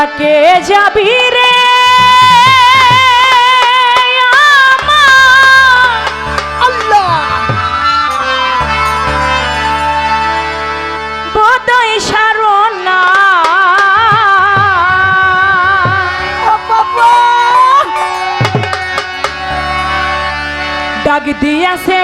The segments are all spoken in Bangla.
তোরা কে যাবি রে? ডাক দিয়াছে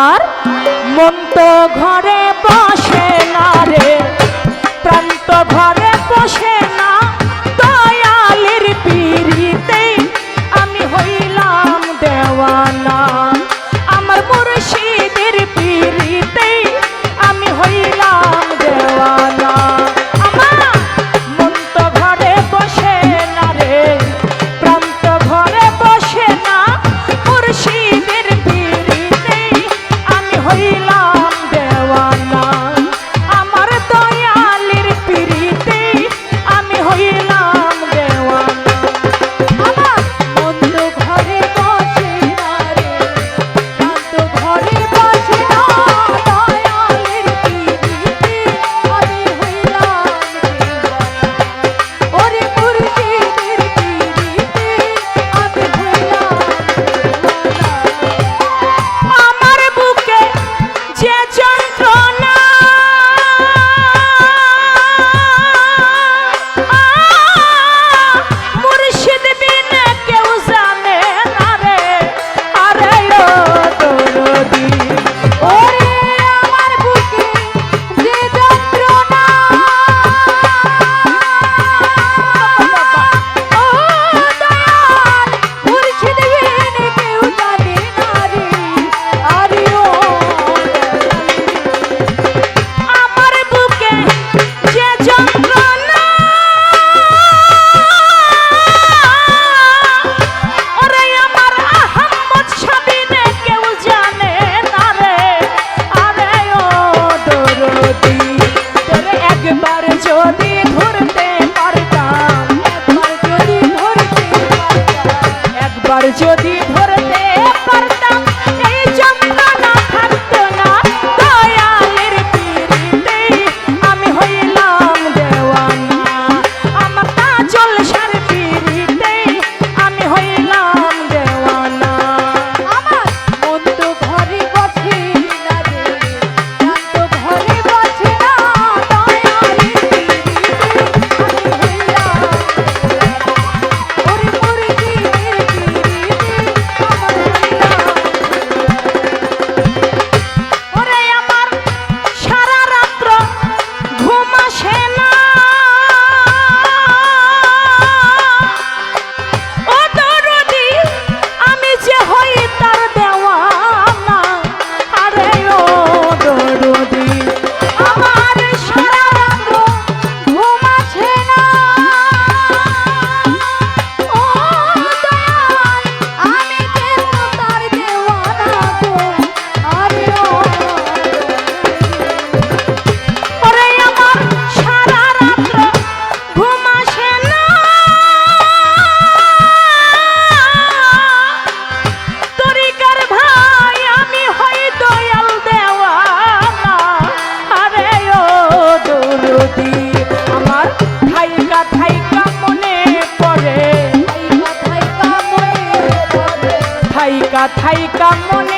আমার মন তো ঘরে বসে না রে প্রান্ত ঘরে বসে না থাইকা মনে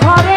ঘরে